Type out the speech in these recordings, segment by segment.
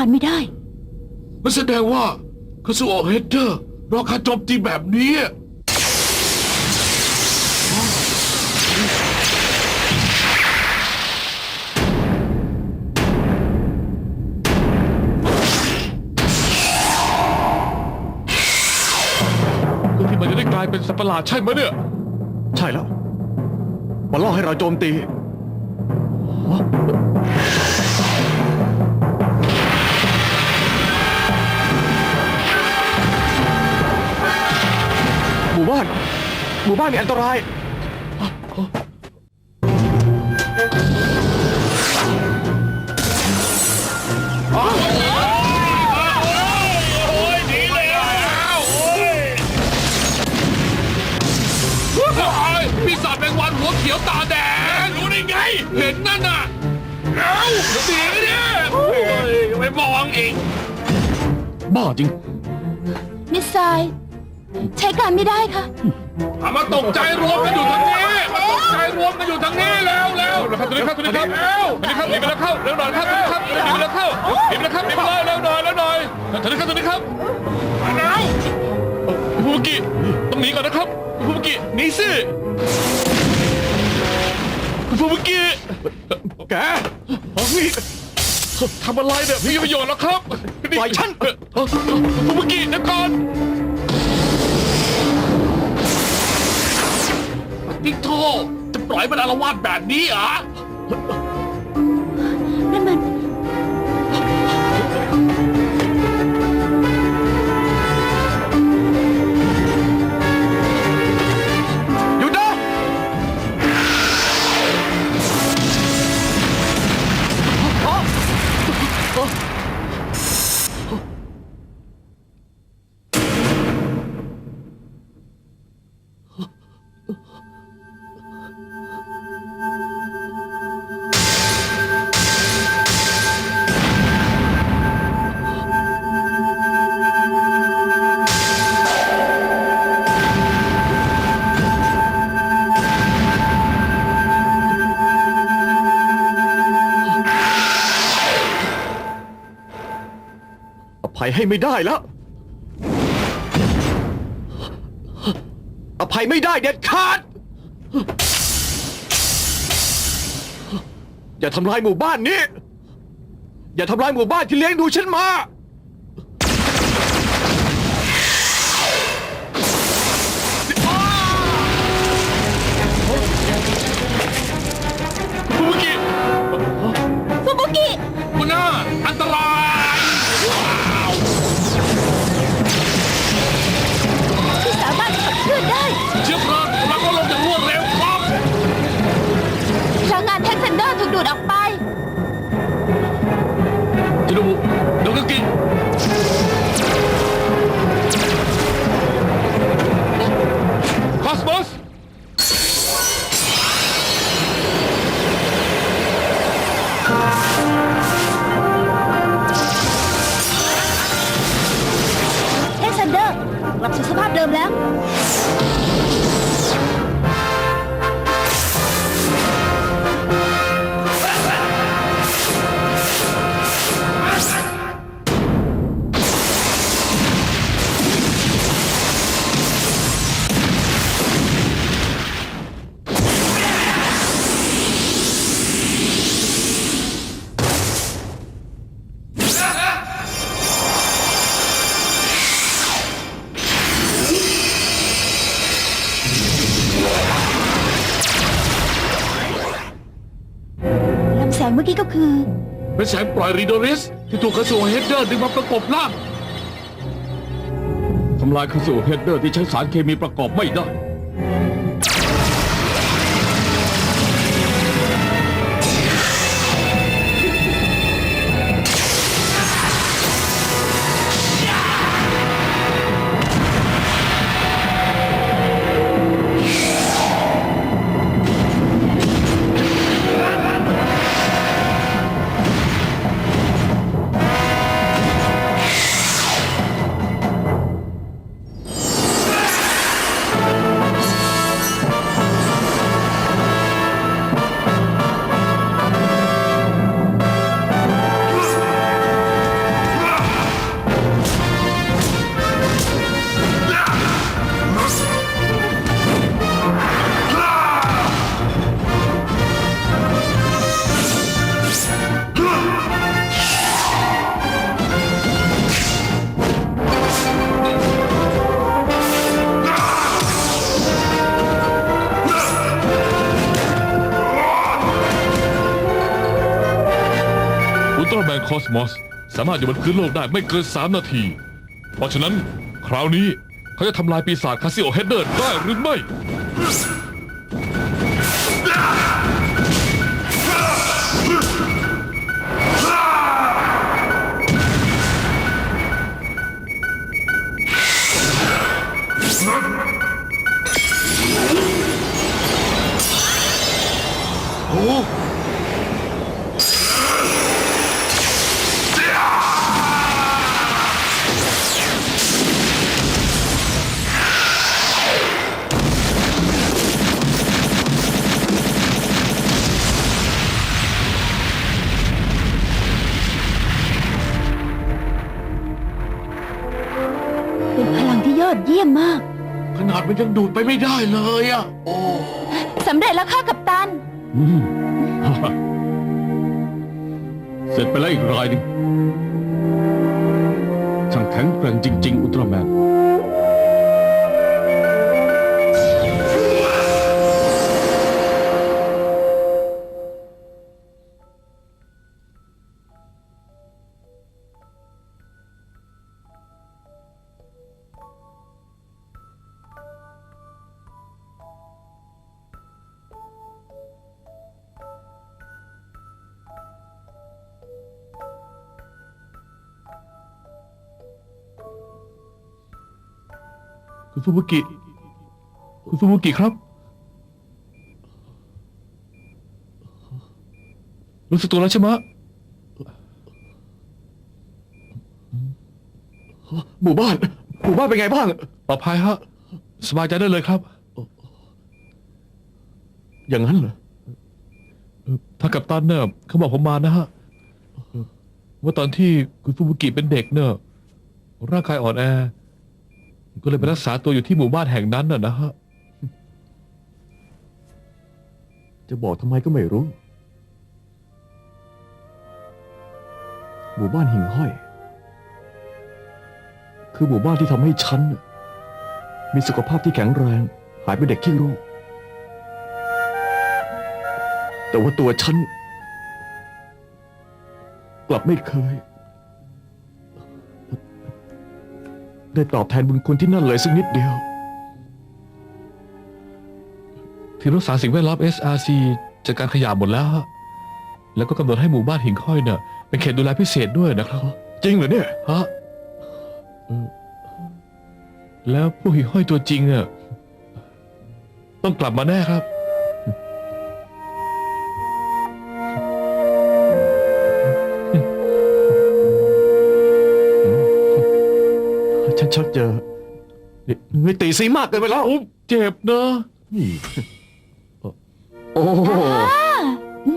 การไม่ได้ มันแสดงว่าคาซูโอเฮดเดอร์รอการโจมตีแบบนี้พวกที่มันจะได้กลายเป็นสัตว์ประหลาดใช่ไหมเนี่ย ใช่แล้วมาล่อให้เราโจมตีห มู่บ้านมีอันตรายโอ้ยหนีแล้วโอ้ยปีศาจแมงวันหัวเขียวตาแดง รู้ได้ไง เห็นนั่นน่ะเอ้าเสียเนี่ยโอ้ยไม่มองอีก บ้าจริง มิสไซล์ใช้การไม่ได้ค่ะ เอามาตกใจรวมกันอยู่ทางนี้มาตกใจรวมกันอยู่ทางนี้แล้วแล้วครับตัวนี้ครับตัวนี้ครับตัวนี้ครับหนีไปแล้วเข้าเร็วหน่อยครับตัวนี้ครับหนีไปแล้วเข้าหนีไปแล้วครับหนีไปเลยเร็วหน่อยเร็วหน่อยตัวนี้ครับตัวนี้ครับอะไรฟูบุกิต้องหนีก่อนนะครับฟูกิหนีสิคุณฟูกิแกนี่ทำอะไรเนี่ยพี่ประโยชน์แล้วครับปล่อยฉันฟูกิเดี๋ยวก่อน จะปล่อยมันอารวาสแบบนี้เหรอ ให้ไม่ได้แล้ว อภัยไม่ได้เด็ดขาด อย่าทำลายหมู่บ้านนี้ อย่าทำลายหมู่บ้านที่เลี้ยงดูฉันมา ดอกดูดออกไป เมื่อกี้ก็คือ เป็นแสงปล่อยรีโดริส ที่ถูกกระสุนเฮดเดอร์ดึงมาประกบร่างทำลายคาสูเฮดเดอร์ที่ใช้สารเคมีประกอบไม่ได้ อุลตร้าแมนคอสมอสสามารถอยู่บนพื้นโลกได้ไม่เกิน 3 นาที เพราะฉะนั้น คราวนี้เขาจะทำลายปีศาจคาซิโอเฮดเดอร์ได้หรือไม่ ที่ยอดเยี่ยมมาก ขนาดมันยังดูดไปไม่ได้เลยอะ โอ้ สำเร็จแล้วค่ะกัปตันเสร็จไปแล้วอีกรายหนึ่งช่างแข็งแกร่งจริง ๆ อุลตร้าแมน คุณฟูบุกิ คุณฟูบุกิครับ รู้สึกตัวแล้วใช่ไหมหมู่บ้าน หมู่บ้านเป็นไงบ้างปลอดภัยฮะ สบายใจได้เลยครับ อย่างนั้นเหรอถ้ากับตันเนี่ยเขาบอกผมมานะฮะ ว่าตอนที่คุณฟูบุกิเป็นเด็กเนี่ยร่างกายอ่อนแอ ก็เลยไปรักษาตัวอยู่ที่หมู่บ้านแห่งนั้นน่ะนะฮะ จะบอกทำไมก็ไม่รู้ หมู่บ้านหิ่งห้อย คือหมู่บ้านที่ทำให้ฉันมีสุขภาพที่แข็งแรง หายเป็นเด็กขี้รู้แต่ว่าตัวฉัน กลับไม่เคย ได้ตอบแทนบุญคุณที่นั่นเลยสักนิดเดียวทีมรักษาสิ่งแวดล้อม SRC จัดการขยะหมดแล้วฮะแล้วก็กำหนดให้หมู่บ้านหิ่งห้อยเนี่ยเป็นเขตดูแลพิเศษด้วยนะครับจริงเหรอเนี่ยฮะเออแล้วผู้หิ่งห้อยตัวจริงอะต้องกลับมาแน่ครับ เจอนี่นี่ตีซีมากเกินไปแล้วโอ้เจ็บเนอะนี่โอ้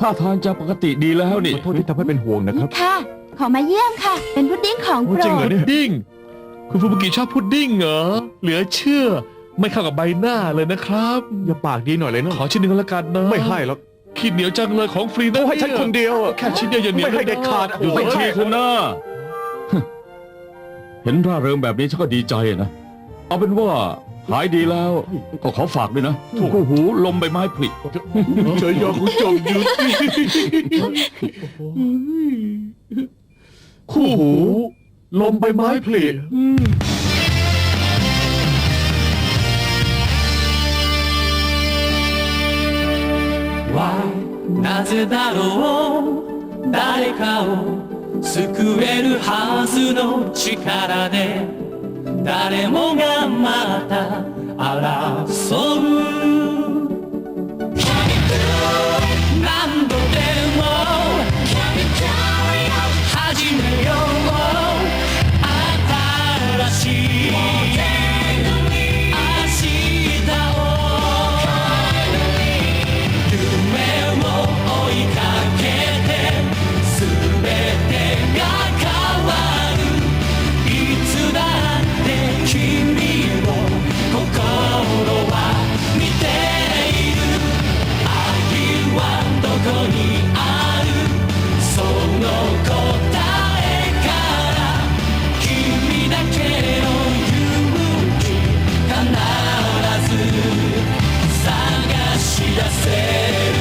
ท่าทางจะปกติดีแล้วนี่ขอโทษที่ทำให้เป็นห่วงนะครับ ค่ะ ขอมาเยี่ยมค่ะ เป็นพุดดิ้งของโอ้โปรจริงเหรอดเนี่ยดิ้ง คุณฟูบุกิชอบพุดดิ้งเหรอ เหลือเชื่อ ไม่เข้ากับใบหน้าเลยนะครับ อย่าปากดีหน่อยเลยนะขอชิ้นหนึ่งก็แล้วกันนะไม่ให้หรอกขี้เหนียวจังเลยของฟรีนะเขาให้ฉันคนเดียวอะ แค่ชิ้นเดียวอย่าเหนียวไม่ให้เด็ดขาดโอ้ไม่ยทีเถอะนะ เห็นร่าเริงแบบนี้ฉันก็ดีใจนะ เอาเป็นว่าหายดีแล้ว ก็ขอฝากด้วยนะคู่หูลมใบไม้ผลิ เฉยยอคุณจงหยุด คู่หู ลมใบไม้ผลิ なぜだろう誰かを 救えるはずの力で誰もがまた争う。探し出せ